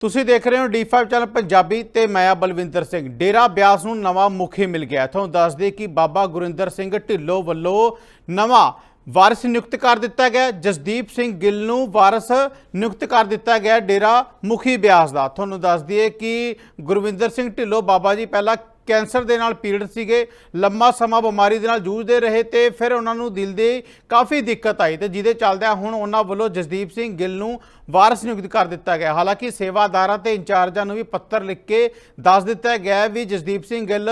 ਤੁਸੀਂ ਦੇਖ ਰਹੇ ਹੋ D5 ਚੈਨਲ ਪੰਜਾਬੀ ਤੇ ਮੈਂ ਆ ਬਲਵਿੰਦਰ ਸਿੰਘ। ਡੇਰਾ ਬਿਆਸ ਨੂੰ ਨਵਾਂ ਮੁਖੀ ਮਿਲ ਗਿਆ। ਤੁਹਾਨੂੰ ਦੱਸ ਦੇ ਕਿ ਬਾਬਾ ਗੁਰਿੰਦਰ ਸਿੰਘ ਢਿੱਲੋਂ ਵੱਲੋਂ ਨਵਾਂ ਵਾਰਸ ਨਿਯੁਕਤ ਕਰ ਦਿੱਤਾ ਗਿਆ। ਜਸਦੀਪ ਸਿੰਘ ਗਿੱਲ ਨੂੰ ਵਾਰਸ ਨਿਯੁਕਤ ਕਰ ਦਿੱਤਾ ਗਿਆ ਡੇਰਾ ਮੁਖੀ ਬਿਆਸ ਦਾ। ਤੁਹਾਨੂੰ ਦੱਸ ਦਈਏ ਕਿ ਗੁਰਵਿੰਦਰ ਸਿੰਘ ਢਿੱਲੋਂ ਬਾਬਾ ਜੀ ਪਹਿਲਾਂ ਕੈਂਸਰ ਦੇ ਨਾਲ ਪੀੜਤ ਸੀਗੇ, ਲੰਮਾ ਸਮਾਂ ਬਿਮਾਰੀ ਦੇ ਨਾਲ ਜੂਝਦੇ ਰਹੇ ਤੇ ਫਿਰ ਉਹਨਾਂ ਨੂੰ ਦਿਲ ਦੀ ਕਾਫੀ ਦਿੱਕਤ ਆਈ ਤੇ ਜਿਹਦੇ ਚੱਲਦਿਆਂ ਹੁਣ ਉਹਨਾਂ ਵੱਲੋਂ ਜਸਦੀਪ ਸਿੰਘ ਗਿੱਲ ਨੂੰ ਵਾਰਸ ਨਿਯੁਕਤ ਕਰ ਦਿੱਤਾ ਗਿਆ। ਹਾਲਾਂਕਿ ਸੇਵਾਦਾਰਾਂ ਤੇ ਇੰਚਾਰਜਾਂ ਨੂੰ ਵੀ ਪੱਤਰ ਲਿਖ ਕੇ ਦੱਸ ਦਿੱਤਾ ਗਿਆ ਵੀ ਜਸਦੀਪ ਸਿੰਘ ਗਿੱਲ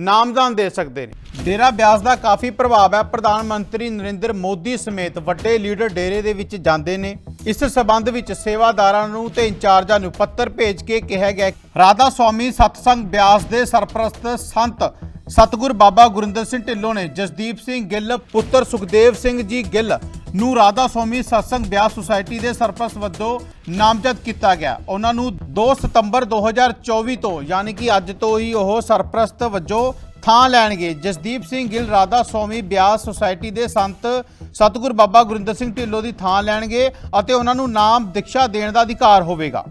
ਨਾਮਜ਼ਦ ਦੇ ਸਕਦੇ ਨੇ। ਡੇਰਾ ਬਿਆਸ ਦਾ ਕਾਫੀ ਪ੍ਰਭਾਵ ਹੈ। ਪ੍ਰਧਾਨ ਮੰਤਰੀ ਨਰਿੰਦਰ ਮੋਦੀ ਸਮੇਤ ਵੱਡੇ ਲੀਡਰ ਡੇਰੇ ਦੇ ਵਿੱਚ ਜਾਂਦੇ ਨੇ। ਇਸ ਸਬੰਧ ਵਿੱਚ ਸੇਵਾਦਾਰਾਂ ਨੂੰ ਤੇ ਇੰਚਾਰਜਾਂ ਨੂੰ ਪੱਤਰ ਭੇਜ ਕੇ ਕਿਹਾ ਗਿਆ ਰਾਧਾ ਸਵਾਮੀ ਸਤਸੰਗ ਬਿਆਸ ਦੇ ਸਰਪ੍ਰਸਤ ਸੰਤ ਸਤਗੁਰ ਬਾਬਾ ਗੁਰਿੰਦਰ ਸਿੰਘ ਢਿੱਲੋਂ ਨੇ ਜਸਦੀਪ ਸਿੰਘ ਗਿੱਲ, ਪੁੱਤਰ ਸੁਖਦੇਵ ਸਿੰਘ ਜੀ ਗਿੱਲ ਨੂੰ ਰਾਧਾ ਸਵਾਮੀ ਸਤਸੰਗ ਬਿਆਸ ਸੁਸਾਇਟੀ ਦੇ ਸਰਪ੍ਰਸਤ ਵਜੋਂ ਨਾਮਜ਼ਦ ਕੀਤਾ ਗਿਆ। ਉਹਨਾਂ ਨੂੰ 2 ਸਤੰਬਰ 2024 ਤੋਂ, ਯਾਨੀ ਕਿ ਅੱਜ ਤੋਂ ਹੀ ਉਹ ਸਰਪ੍ਰਸਤ ਵਜੋਂ ਥਾਂ ਲੈਣਗੇ। ਜਸਦੀਪ ਸਿੰਘ ਗਿੱਲ, ਰਾਧਾ ਸਵਾਮੀ, ਬਿਆਸ ਸੁਸਾਇਟੀ ਦੇ ਸੰਤ ਸਤਗੁਰ ਬਾਬਾ ਗੁਰਿੰਦਰ ਸਿੰਘ ਢਿੱਲੋਂ ਦੀ ਥਾਂ ਲੈਣਗੇ ਅਤੇ ਉਹਨਾਂ ਨੂੰ ਨਾਮ ਦਿਕਸ਼ਾ ਦੇਣ ਦਾ ਅਧਿਕਾਰ ਹੋਵੇਗਾ।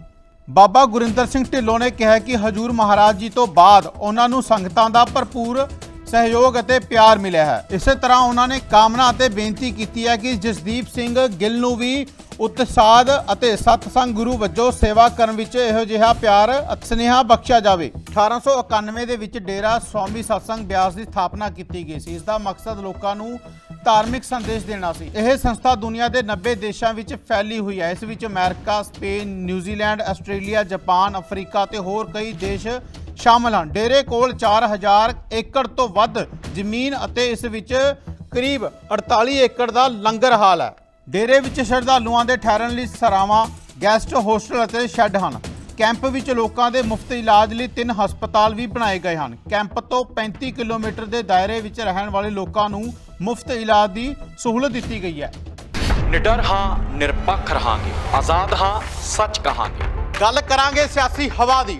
ਬਾਬਾ ਗੁਰਿੰਦਰ ਸਿੰਘ ਢਿੱਲੋਂ ਨੇ ਕਿਹਾ ਕਿ ਹਜੂਰ ਮਹਾਰਾਜ ਜੀ ਤੋਂ ਬਾਅਦ ਉਹਨਾਂ ਨੂੰ ਸੰਗਤਾਂ ਦਾ ਭਰਪੂਰ ਸਹਿਯੋਗ ਅਤੇ ਪਿਆਰ ਮਿਲਿਆ ਹੈ। ਇਸੇ ਤਰ੍ਹਾਂ ਉਹਨਾਂ ਨੇ ਕਾਮਨਾ ਅਤੇ ਬੇਨਤੀ ਕੀਤੀ ਹੈ ਕਿ ਜਸਦੀਪ ਸਿੰਘ ਗਿੱਲ ਨੂੰ ਵੀ ਉਤਸ਼ਾਦ ਅਤੇ ਸਤਸੰਗ ਗੁਰੂ ਵਜੋਂ ਸੇਵਾ ਕਰਨ ਵਿੱਚ ਇਹੋ ਜਿਹਾ ਪਿਆਰ ਅਤੇ ਸਨੇਹਾ ਬਖਸ਼ਿਆ ਜਾਵੇ। 1891 ਦੇ ਵਿੱਚ ਡੇਰਾ ਸਵਾਮੀ ਸਤਸੰਗ ਬਿਆਸ ਦੀ ਸਥਾਪਨਾ ਕੀਤੀ ਗਈ ਸੀ। ਇਸ ਦਾ ਮਕਸਦ ਲੋਕਾਂ ਨੂੰ ਧਾਰਮਿਕ ਸੰਦੇਸ਼ ਦੇਣਾ ਸੀ। ਇਹ ਸੰਸਥਾ ਦੁਨੀਆ ਦੇ 90 ਦੇਸ਼ਾਂ ਵਿੱਚ ਫੈਲੀ ਹੋਈ ਹੈ। ਇਸ ਵਿੱਚ America, Spain, New Zealand, Australia, Japan, Africa ਤੇ ਹੋਰ ਕਈ ਦੇਸ਼ ਸ਼ਾਮਲ ਹਨ। ਡੇਰੇ ਕੋਲ 4000 ਏਕੜ ਤੋਂ ਵੱਧ ਜ਼ਮੀਨ ਅਤੇ ਇਸ ਵਿੱਚ ਕਰੀਬ 48 ਏਕੜ ਦਾ ਲੰਗਰ ਹਾਲ ਹੈ। ਡੇਰੇ ਵਿੱਚ ਸ਼ਰਧਾਲੂਆਂ ਦੇ ਠਹਿਰਨ ਲਈ ਸਰਾਵਾਂ ਗੈਸਟ ਹੋਸਟਲ ਅਤੇ ਸ਼ੈੱਡ ਹਨ। ਕੈਂਪ ਵਿੱਚ ਲੋਕਾਂ ਦੇ ਮੁਫਤ ਇਲਾਜ ਲਈ ਤਿੰਨ ਹਸਪਤਾਲ ਵੀ ਬਣਾਏ ਗਏ ਹਨ। ਕੈਂਪ ਤੋਂ 35 ਕਿਲੋਮੀਟਰ ਦੇ ਦਾਇਰੇ ਵਿੱਚ ਰਹਿਣ ਵਾਲੇ ਲੋਕਾਂ ਨੂੰ ਮੁਫਤ ਇਲਾਜ ਦੀ ਸਹੂਲਤ ਦਿੱਤੀ ਗਈ ਹੈ। ਨਿਡਰ ਹਾਂ ਨਿਰਪੱਖ ਰਹਾਂਗੇ। ਆਜ਼ਾਦ ਹਾਂ ਸੱਚ ਕਹਾਂਗੇ। ਗੱਲ ਕਰਾਂਗੇ ਸਿਆਸੀ ਹਵਾ ਦੀ।